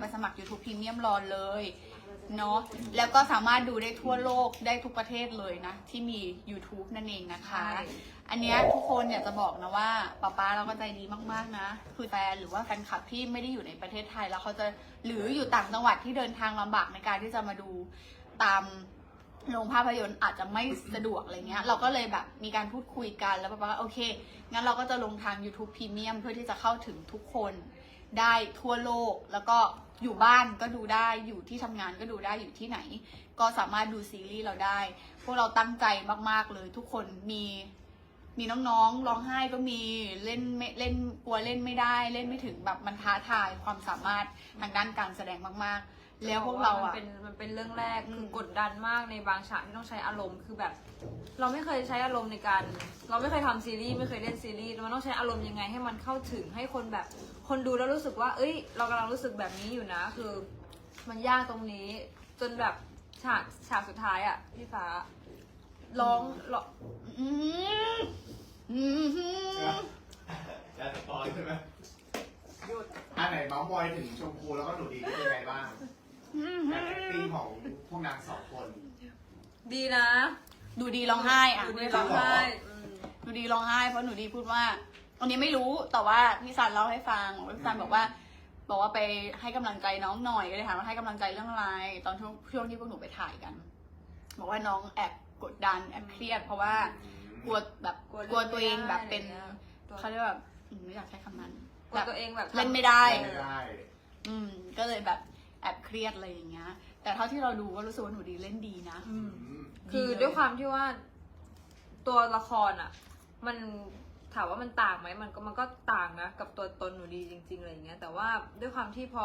ไปสมัคร YouTube Premium รอเลย เนาะแล้วก็สามารถดูได้ทั่วโลกได้ทุกประเทศเลยนะ ที่มี YouTube นั่นเองนะคะ อันเนี้ยทุกคนอยากจะบอกนะว่าป๊าป๊าเราก็ใจดีมากๆนะ คือแฟนหรือว่าแฟนคลับที่ไม่ได้อยู่ในประเทศไทยแล้วเขาจะหรืออยู่ต่างจังหวัดที่เดินทางลำบากในการที่จะมาดูตามโรงภาพยนตร์อาจจะไม่สะดวกอะไรเงี้ย เราก็เลยแบบมีการพูดคุยกันแล้วป๊าป๊าก็โอเค งั้นเราก็จะลงทาง YouTube Premium เพื่อที่จะเข้าถึงทุกคน ได้ทั่วโลก แล้วก็อยู่บ้านก็ดูได้อยู่ที่ทำงานก็ดูได้อยู่ที่ไหน ก็สามารถดูซีรีส์เราได้ พวกเราตั้งใจมาก ๆ เลยทุกคนมีมีน้องๆร้องไห้ก็มีเล่นไม่เล่นกลัวเล่นไม่ได้ เล่นไม่ถึงแบบมันท้าทายความสามารถทางด้านการแสดงมาก ๆ แล้วพวกเรามันอะเป็นมันเป็นเรื่องแรกอืมคือกดดันมากในบางฉากที่ต้องใช้อารมณ์คือแบบ เราไม่เคยใช้อารมณ์ในการ เราไม่เคยทำซีรีส์ไม่เคยเล่นซีรีส์มันต้องใช้อารมณ์ยังไงให้มันเข้าถึงให้คนแบบ คนดูแล้วรู้สึกว่า เอ้ย เรากำลังรู้สึกแบบนี้อยู่นะ คือมันยากตรงนี้ จนแบบฉากฉากสุดท้ายอะพี่ฟ้าร้องร้องอืมอืมจะสปอยใช่ไหมอันไหนเมาส์มอยถึงชมพูแล้วก็หนูดีนี่เป็นไงบ้าง การแอคติ้งของพวกนางสองคนดีนะดูดีร้องไห้อะดูดีร้องไห้อืมหนูดีร้องไห้เพราะหนูดีพูดว่าอันนี้ไม่รู้แต่ว่าพี่ซันเล่าให้ฟังพี่ซันบอกว่า บอกว่าไปให้กำลังใจน้องหน่อยก็เลยถามว่าให้กำลังใจเรื่องอะไร ตอนช่วงช่วงที่พวกหนูไปถ่ายกัน บอกว่าน้องแอบกดดันแอบเครียด เพราะว่ากลัวแบบกลัวตัวเองแบบเป็นตัวเขาเรียกว่าแบบอืมไม่อยากใช้คำนั้นกลัวตัวเองแบบเล่นไม่ได้ไม่ได้อืม ก็เลยแบบ แอบเครียดอะไรอย่างเงี้ย แต่เท่าที่เราดูก็รู้สึกว่าหนูดีเล่นดีนะ อืมอืมคือดีเลยด้วยความที่ว่าตัวละครอะ มันถามว่ามันต่างไหมมันก็มันก็ต่างนะกับตัวตนหนูดีจริงๆอะไรอย่างเงี้ย แต่ว่าด้วยความที่พอ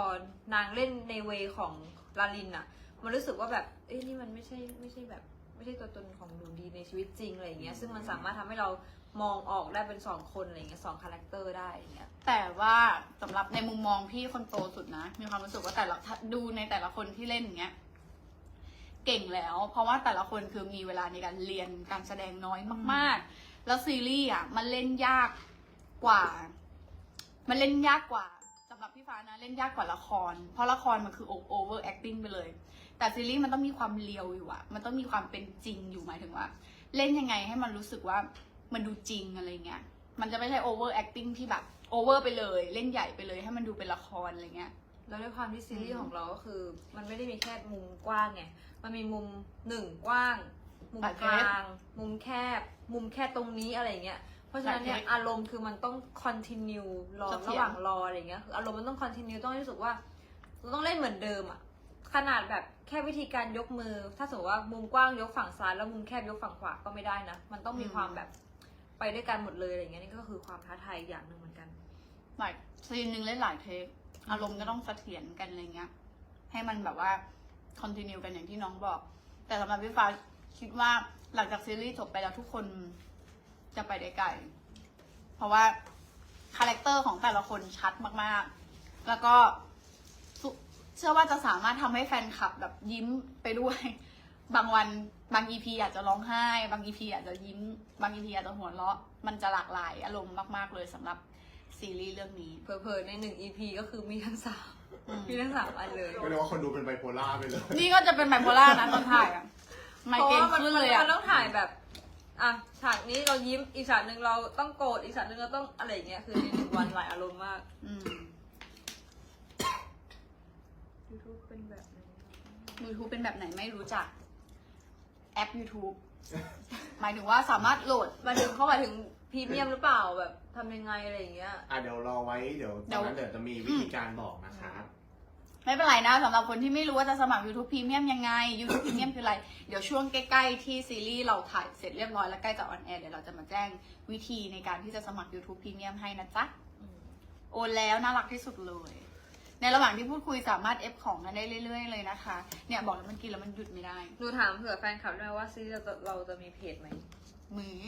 นางเล่นในเวของลาลินอะ มันรู้สึกว่าแบบเอ้ยนี่มันไม่ใช่ไม่ใช่แบบ ไม่ใช่ตัวตนของหนูดีในชีวิตจริงอะไรอย่างเงี้ยซึ่งมันสามารถทำให้เรามองออกได้เป็นสองคนอะไรอย่างเงี้ยสองคาแรคเตอร์ได้อย่างเงี้ยแต่ว่าสำหรับในมุมมองพี่คนโตสุดนะ มีความรู้สึกว่าแต่ละดูในแต่ละคนที่เล่นอย่างเงี้ยเก่งแล้ว เพราะว่าแต่ละคนคือมีเวลาในการเรียนการแสดงน้อยมาก ๆ แล้วซีรีส์อะมันเล่นยากกว่า มันเล่นยากกว่าสำหรับพี่ฟ้านะเล่นยากกว่าละคร เพราะละครมันคือ over acting ไปเลย แต่ซีรีส์มันต้องมีความเลียวอยู่อะมันต้องมีความเป็นจริงอยู่หมายถึงว่า เล่นยังไงให้มันรู้สึกว่ามันดูจริงอะไรเงี้ย มันจะไม่ใช่ over acting ที่แบบ over ไปเลย เล่นใหญ่ไปเลยให้มันดูเป็นละครอะไรเงี้ย แล้วด้วยความที่ซีรีอืส์มของเราก็คือ มันไม่ได้มีแค่มุมกว้างไง มันมีมุมหนึ่งกว้าง มุมหลายกเทลปาง มุมแคบ มุมแค่ตรงนี้อะไรเงี้ย เพราะฉะนั้นเนี่ยหลายเทปอารมณ์คือมันต้อง continue รอเสถียรระหว่างรออะไรเงี้ยคืออารมณ์มันต้อง continue ต้องรู้สึกว่าเราต้องเล่นเหมือนเดิมอะ ขนาดแบบแค่วิธีการยกมือ ถ้าสมมติว่ามุมกว้างยกฝั่งซ้ายแล้วมุมแคบยกฝั่งขวาก็ไม่ได้นะ มันต้องมีความแบบไปด้วยกันหมดเลยอะไรเงี้ยนี่ก็คือความท้าทายอย่างหนึ่งเหมือนกัน หลายซีนหนึ่งเล่นหลายเทคอารมณ์ก็ต้องเสถียรกันอะไรเงี้ย ให้มันแบบว่า continue กันอย่างที่น้องบอก แต่สำหรับพี่ฟ้าคิดว่าหลังจากซีรีส์จบไปแล้วทุกคนจะไปได้ไกล เพราะว่าคาแรคเตอร์ของแต่ละคนชัดมากๆ แล้วก็สุ เชื่อว่าจะสามารถทำให้แฟนคลับแบบยิ้มไปด้วย บางวันบางอีพีอาจจะร้องไห้ บางอีพีอาจจะยิ้ม บางอีพีอาจจะหัวเราะ มันจะหลากหลายอารมณ์มาก ๆ เลยสำหรับซีรีส์เรื่องนี้เผลอๆในหนึ่ง EP ก็คือมีทั้งสามอืมมีทั้งสามอันเลยก็เรียกว่าคนดูเป็นไบโพล่าไปเลย นี่ก็จะเป็นไบโพล่านะตอนถ่ายอะไมเพราะเกรนว่ามันขึ้นมันเลยอะมันต้องถ่ายแบบอะฉากนี้เรายิ้มอีกฉากหนึ่งเราต้องโกรธอีกฉากหนึ่งเราต้องอะไรอย่างเงี้ยคือในหนึ่งวันหลายอารมณ์มาก อืม YouTube เป็นแบบนี้ YouTube เป็นแบบไหนไม่รู้จัก แอป YouTube หมายถึงว่าสามารถโหลดมาถึงเข้ามาถึงพรีเมียมหรือเปล่าแบบทำยังไงอะไรอย่างเงี้ย อะเดี๋ยวรอไว้เดี๋ยวตอนนั้นเดี๋ยวจะมีวิธีการบอกนะครับ ไม่เป็นไรนะสำหรับคนที่ไม่รู้ว่าจะสมัคร YouTube Premium ยังไง YouTube Premium คืออะไร เดี๋ยวช่วงใกล้ ๆ ที่ซีรีส์เราถ่ายเสร็จเรียบร้อยแล้วใกล้จะออนแอร์เดี๋ยวเราจะมาแจ้งวิธีในการที่จะสมัคร YouTube Premium ให้นะจ๊ะ โอนแล้วน่ารักที่สุดเลย ในระหว่างที่พูดคุยสามารถเอฟของกันได้เรื่อย ๆ เลยนะคะ เนี่ยบอกแล้วมันกินแล้วมันหยุดไม่ได้ หนูถามเผื่อแฟนคลับด้วยว่าซีรีส์เราจะเราจะมีเพจไหมมือ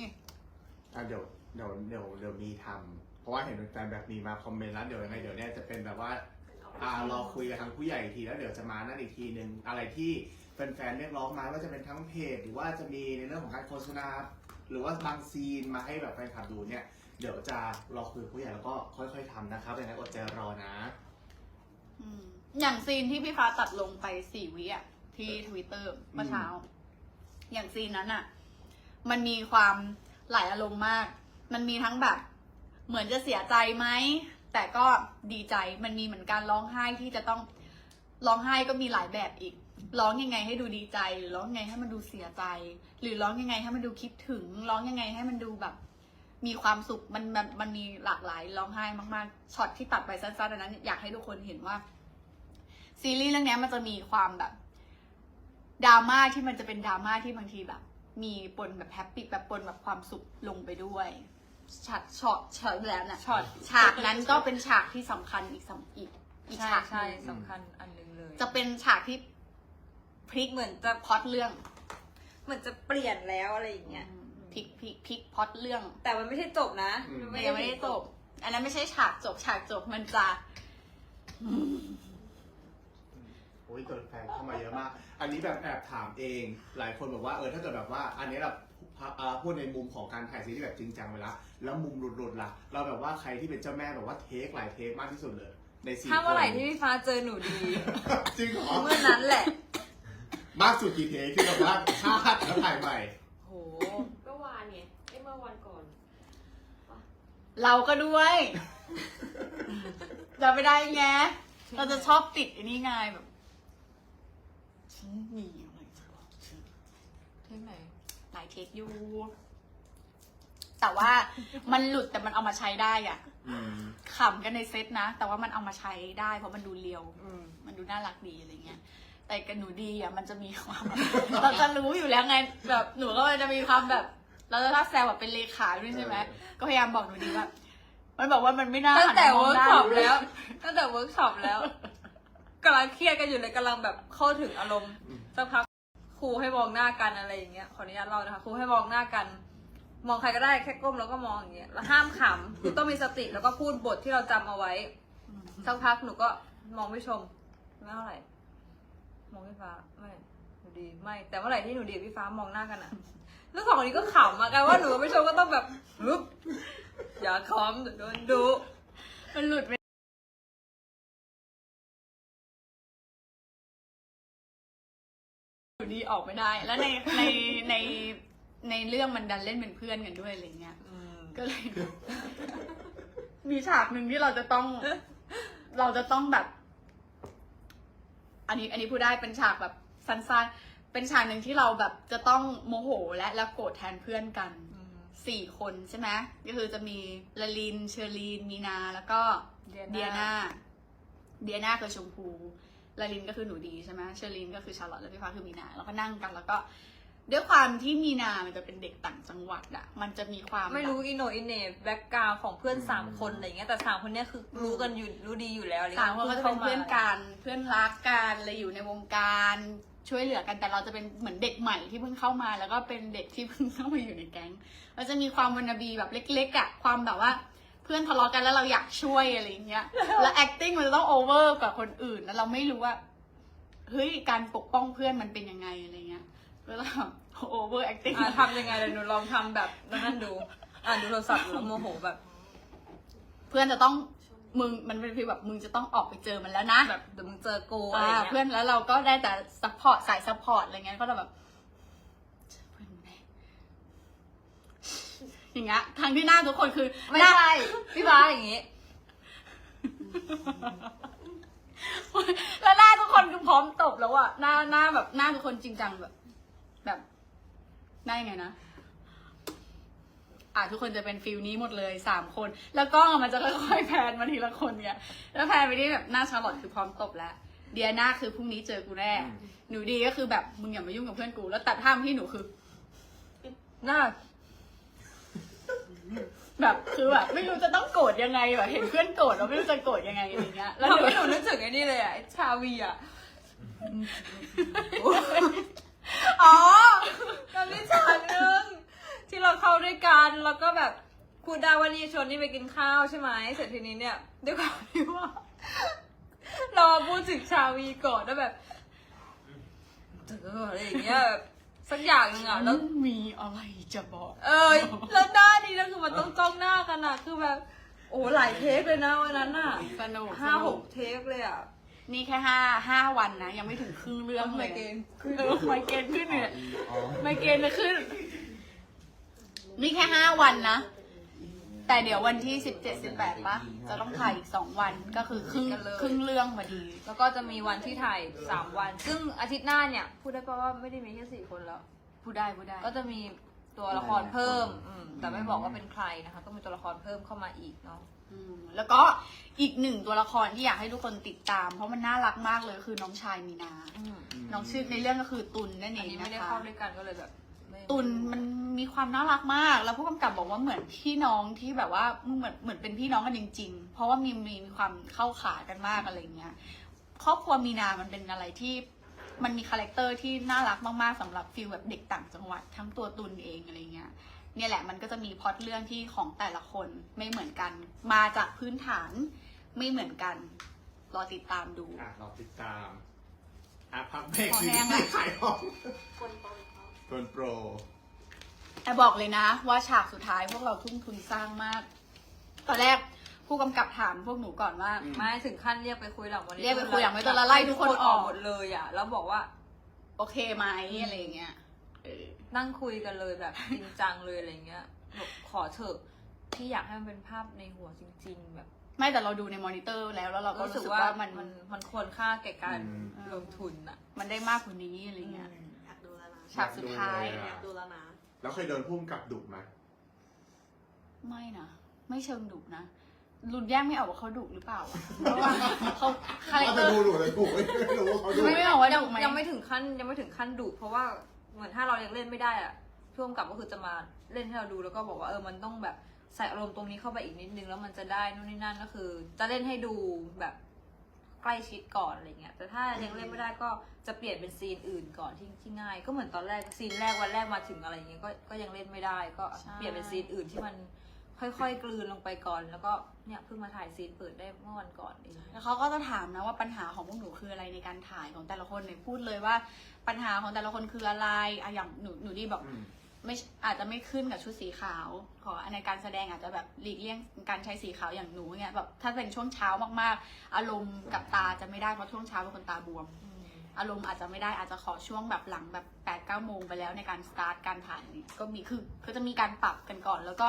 อะเดี๋ยวเดี๋ยวเดี๋ยวเดี๋ยวมีทำเพราะว่าเห็นแฟนแบบมีมาคอมเมนต์แล้วเดี๋ยวยังไงเดี๋ยวเนี่ยจะเป็นแบบว่าอ่ารอคุยกับทางผู้ใหญ่อีกทีแล้วเดี๋ยวจะมานั่นอีกทีหนึ่งอะไรที่แฟนๆเรียกร้องมาว่าจะเป็นทั้งเพจหรือว่าจะมีในเรื่องของการโฆษณาหรือว่าบางซีนมาให้แบบแฟนคลับดูเนี่ย เดี๋ยวจะรอคุยกับผู้ใหญ่แล้วก็ค่อย ๆทำนะครับยังไงอดใจรอนะ อืมอย่างซีนที่พี่ฟ้าตัดลงไปสี่วิอะที่ทวิตเตอร์เมื่อเช้า อย่างซีนนั้นอะมันมีความหลายอารมณ์มาก มันมีทั้งแบบ เหมือนจะเสียใจไหม แต่ก็ดีใจ มันมีเหมือนการร้องไห้ที่จะต้องร้องไห้ก็มีหลายแบบอีก ร้องยังไงให้ดูดีใจ หรือร้องยังไงให้มันดูเสียใจ หรือร้องยังไงให้มันดูคิดถึง ร้องยังไงให้มันดูแบบ มีความสุขมันมันมันมีหลากหลายร้องไห้มากๆช็อตที่ตัดไปสั้นๆอันนั้น อยากให้ทุกคนเห็นว่า ซีรีส์เรื่องเนี้ยมันจะมีความแบบดราม่าที่มันจะเป็นดราม่าที่บางทีแบบ มีปนแบบแฮปปี้แบบปนแบบความสุขลงไปด้วยฉากช็อตช็อตแล้วน่ะช็อตฉากนั้นก็เป็นฉากที่สำคัญอีกสำอีกอีกใช่ฉากหใช่นึ่งสำคัญอันหนึงเลย จะเป็นฉากที่พลิกเหมือนจะพล็อตเรื่อง เหมือนจะเปลี่ยนแล้วอะไรอย่างเงี้ย พลิกพลิกพลิกพล็อตเรื่อง แต่มันไม่ใช่จบนะอืม มันยังไม่ได้จบ อันนั้นไม่ใช่ฉากจบฉากจบมันจะ โอ้ยตัวแฟนเข้ามาเยอะมาก อันนี้แบบแอบถามเอง หลายคนบอกว่าเออถ้าเกิดแบบว่า อันนี้แบบเอ่อพูดในมุมของการถ่ายซีรีส์แบบจริงจังไปแล้วแล้วมุมหลุดๆล่ะ เราแบบว่าใครที่เป็นเจ้าแม่แบบว่าเทคหลายเทคมากที่สุดเลยในซีถ้าเมื่อไหร่ที่พี่ฟ้าเจอหนูดี จริงเหรอเมื่อนั้นแหละ มากสุดกี่เทคที่แบบว่าคาดแล้วถ่ายใหม่ โห เมื่อวานไงไอ้ เมื่อวันก่อน เราก็ด้วยจะไม่ได้ไงเราจะชอบติดไอันนี้ไงแบบฉันมีอะไรจะบอกเธอเท่ไหนหลายเทคอยู่ แต่ว่ามันหลุดแต่มันเอามาใช้ได้อะอืมขำกันในเซตนะ แต่ว่ามันเอามาใช้ได้ เพราะมันดูเรียว อืม มันดูน่ารักดีอะไรเงี้ย แต่กับหนูดีอะ มันจะมีความ เราจะรู้อยู่แล้วไง แบบหนูก็มันจะมีความแบบ เราจะถ้าแซวแบบเป็นเลขาด้วยใช่ไหมก็พยายามบอกหนูดีว่ามันบอกว่ามันไม่น่าตั้งแต่หันมามเวิองร์กหน้าช็อปหนูแล้ว ตั้งแต่เวิร์กช็อปแล้วกำลังเครียดกันอยู่เลยกำลังแบบเข้าถึงอารมณ์อืมสักพักครูให้มองหน้ากันอะไรอย่างเงี้ยขออนุญาตเล่านะคะครูให้มองหน้ากัน มองใครก็ได้แค่ก้มแล้วก็มองอย่างเงี้ยแล้วห้ามขำคือต้องมีสติแล้วก็พูดบทที่เราจำเอาไว้สักพักหนูก็มองไม่ชมไม่เท่าไหร่มองพี่ฟ้าไม่หนู ดีไม่แต่เมื่อไหร่ที่หนูดีกับพี่ฟ้ามองหน้ากันอะแล้วสองคนนี้ก็ขำมากันว่าหนูกับพี่ชมก็ต้องแบบฮึบอย่าคอมเดี๋ยวโดนดุมันหลุดไปหนูดีออกไม่ได้ แล้วในในในในเรื่องมันดันเล่นเป็นเพื่อนกันด้วยอะไรเงี้ย อืมก็เลย มีฉากหนึ่งที่เราจะต้อง เราจะต้องแบบ อันนี้ อันนี้พูดได้เป็นฉากแบบ สั้นๆ เป็นฉากหนึ่งที่เราแบบจะต้องโมโหและแล้วโกรธแทนเพื่อนกันอืมสี่คนใช่ไหมก็คือจะมีละลิน เชอรีน มีนา แล้วก็เดียนาเดียนาเดียนาคือชมพูละลินก็คือหนูดีใช่ไหมเชอรีนก็คือชาร์ลอตแล้วพี่ฟ้าคือมีนา แล้วก็นั่งกันแล้วก็ด้วยความที่มีนา มันจะเป็นเด็กต่างจังหวัดอะมันจะมีความ ไม่แบบรู้อินโนอินเนแบ็กกราวของเพื่อนสามคนอะไรเงี้ย แต่สามคนเนี้ยคือรู้กันอยู่รู้ดีอยู่แล้วอะไรสามเงี้ยคนก็จะเป็นเพื่อนกัน เพื่อนรักกันอะไรอยู่ในวงการ ช่วยเหลือกันแต่เราจะเป็นเหมือนเด็กใหม่ที่เพิ่งเข้ามา แล้วก็เป็นเด็กที่เพิ่งเข้ามาอยู่ในแก๊งเราจะมีความวันนาบีแบบเล็กๆอะความแบบว่าเพื่อนทะเลาะกันแล้วเราอยากช่วยอะไรอย่างเงี้ยแล้ว acting มันจะต้อง over กว่าคนอื่น แล้วเราไม่รู้ว่าเฮ้ยการปกป้องเพื่อนมันเป็นยังไงอะไรเงี้ยแล้วเรา over acting อะทำยังไงเดี๋ยวหนูลองทำแบบนั่นดู อ่านดูโทรศัพท์แล้วโมโหแบบ เพื่อนจะต้อง มึงมันเป็นฟีลแบบมึงจะต้องออกไปเจอมันแล้วนะแบบเดี๋ยวมึงเจอกูอะไรอ่าเงี้ยเพื่อนแล้วเราก็ได้แต่ซัพพอร์ตสายซัพพอร์ตอะไรเงี้ยก็จะแบบเพื่อนแม่อย่างเงี้ยทางที่หน้าทุกคนคือไม่หน้าใช่พี่ฟ้าอย่างงี้แล้วหน้าทุกคนคือพร้อมตบแล้วอะหน้าหน้าแบบหน้าทุกคนจริงจังแบบ แบบหน้ายังไงนะ อะทุกคนจะเป็นฟิลนี้หมดเลยสามคน แล้วกล้องอะมันจะค่อยๆแพนมาทีละคนเนี่ยแล้วแพนไปที่แบบหน้าชาร์ลอตคือพร้อมตบแล้วเดียนาคือพรุ่งนี้เจอกูแน่อืมหนูดีก็คือแบบมึงอย่ามายุ่งกับเพื่อนกู แล้วตัดท่ามที่หนูคือหน้าแบบคือแบบไม่รู้จะต้องโกรธยังไงแบบเห็นเพื่อนโกรธเราไม่รู้จะโกรธยังไงอะไรเงี้ยแล้แล้ววหนูทำให้หนูนึกถึงไอ้นี่เลยอะไอ้ชาวีอะ อ๋อ ตอนนี้ฉากหนึงที่เราเข้าด้วยกันแล้วก็แบบ ครูดาวนีชวนนี่ไปกินข้าวใช่ไหมเสร็จทีนี้เนี่ยด้วยความที่ว่า เราพูดถึงชาวีก่อนแล้วแบบเธออะไรอย่างเงี้ยแบบสักอย่างหนึงอะแล้ว มีอะไรจะบอก เออแล้วหน้านี้แล้วคือมันต้องจ้องหน้ากันอะ คือแบบ โอ้หลายเทคเลยนะวันนั้นอะสนุกห้าสหนุกเทคเลยอะนี่แค่ห้าห้าวันนะ ยังไม่ถึงครึ่งเรื่องเลยเออไมเกรนขึ้นเนี่ยอ๋อไมเกรนจะขึ้น นี่แค่ห้าวันนะ แต่เดี๋ยววันที่สิบเจ็ดสิบแปดปะจะต้องถ่ายอีกสองวันก็คือครึ่งกันเลยครึ่งเรื่องพอดี แล้วก็จะมีวันที่ถ่ายสามวัน ซึ่งอาทิตย์หน้าเนี่ย พูดได้ปะว่าไม่ได้มีแค่สี่คนแล้ว พูดได้พูดได้ก็จะมีตัวละครเพิ่มอืมแต่ไม่บอกว่าเป็นใครนะคะก็มีตัวละครเพิ่มเข้ามาอีกเนาะ อืมแล้วก็อีกหนึ่งตัวละครที่อยากให้ทุกคนติดตาม เพราะมันน่ารักมากเลยคือน้องชายมีนาน้องชื่อในเรื่องก็คือตุลนั่นเออันงนี้ไม่นะได้คะเข้าด้วยกันก็เลยแบบไม่ ตุลมันมีความน่ารักมาก แล้วผู้กำกับบอกว่าเหมือนพี่น้องที่แบบว่าเหมือนเหมือนเป็นพี่น้องกันจริง ๆ เพราะว่ามีมีมีความเข้าขากันมากอะไรเงี้ยครอบครัวมีนามันเป็นอะไรที่มันมีคาแรคเตอร์ที่น่ารักมากๆสำหรับฟิลแบบเด็กต่างจังหวัด ทั้งตัวตุลเองอะไรเงี้ยเนี่ยแหละมันก็จะมีพล็อตเรื่องที่ของแต่ละคนไม่เหมือนกัน มาจากพื้นฐานไม่เหมือนกันรอติดตามดูอะเราติดตามอะพักเบรกขอสิแห้งละ ขายของ คนตอนเขา คนโปร แต่บอกเลยนะ ว่าฉากสุดท้ายพวกเราทุ่มทุนสร้างมาก ตอนแรกผู้กำกับถามพวกหนูก่อนว่าไม่ถึงขั้นเรียกไปคุยหลังวันนี้เรียกไปคุยหลังมอนิเตอร์แล้วไล่ทุกคนออก หมดเลยอะแล้วบอกว่าโอเคไหมอะไรอย่างเงี้ยเออ นั่งคุยกันเลยแบบจริงจังเลยอะไรเงี้ยบอกขอเถอะที่อยากให้มันเป็นภาพในหัวจริง ๆ แบบไม่แต่เราดูในมอนิเตอร์แล้วแล้วเราก็รู้รู้สึสึกกว่าว่ามัมันนมันมันควรค่าแก่การลงทุนอะมันได้มากกว่านี้อะไรเงี้ยอยากดูแล้วนะ ฉากสุดท้ายอยากดูแล้วนะ แล้วเคยโดนพุ่มกับดุไหมไม่นะไม่เชิงดุนะรุนแยกไม่ออกว่าเขาดุหรือเปล่าอะเพราะว่าเขาคาแรคเตอจะร์ ดูดุเลยถูกไม่รู้ว่าเขาดุ ไม่ไม่บอกว่ายังดุไหม ยังไม่ถึงขั้นยังไม่ถึงขั้นดุเพราะว่าเหมือนถ้าเรายังเล่นไม่ได้อะพ่วงกับก็คือจะมาเล่นให้เราดูแล้วก็บอกว่าเออมันต้องแบบใส่อารมณ์ตรงนี้เข้าไปอีกนิดนึงแล้วมันจะได้นู่นนี่นั่นก็คือ จะเล่นให้ดูแบบ ใกล้ชิดก่อนอะไรเงี้ยแต่ถ้ายังเล่นไม่ได้ก็จะเปลี่ยนเป็นซีนอื่นก่อนที่ที่ง่าย ก็เหมือนตอนแรกซีนแรกวันแรกมาถึงอะไรเงี้ยก็ก็ยังเล่นไม่ได้ก็เปลี่ยนเป็นซีนอื่นที่มันค่อยๆกลืนลงไปก่อน แล้วก็เนี่ยเพิ่งมาถ่ายซีนเปิดได้เมื่อวันก่อนเอง แล้วเขาก็จะถามนะว่าปัญหาของพวกหนูคืออะไรในการถ่ายของแต่ละคนเนี่ยพูดเลยว่าปัญหาของแต่ละคนคืออะไรอะอย่างหนูหนูดีบอก อืม ไม่อาจจะไม่ขึ้นกับชุดสีขาว ขอในการแสดงอาจจะแบบหลีกเลี่ยงการใช้สีขาวอย่างหนูเนี่ยแบบถ้าเป็นช่วงเช้ามากๆ อารมณ์กับตาจะไม่ได้เพราะช่วงเช้าเป็นคนตาบวม อารมณ์อาจจะไม่ได้อาจจะขอช่วงแบบหลังแบบ8ปดเก้าโมงไปแล้วในการสตาร์ทการถ่ายก็มีคือก็จะมีการปรับกันก่อน แล้วก็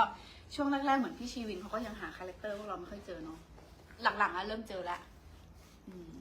ช่วงแรกๆเหมือนพี่ชีวินเขาก็ยังหาคาแรคเตอร์พวกเราไม่ค่อยเจอเนาะหลังๆอะเริ่มเจอแล้วอืม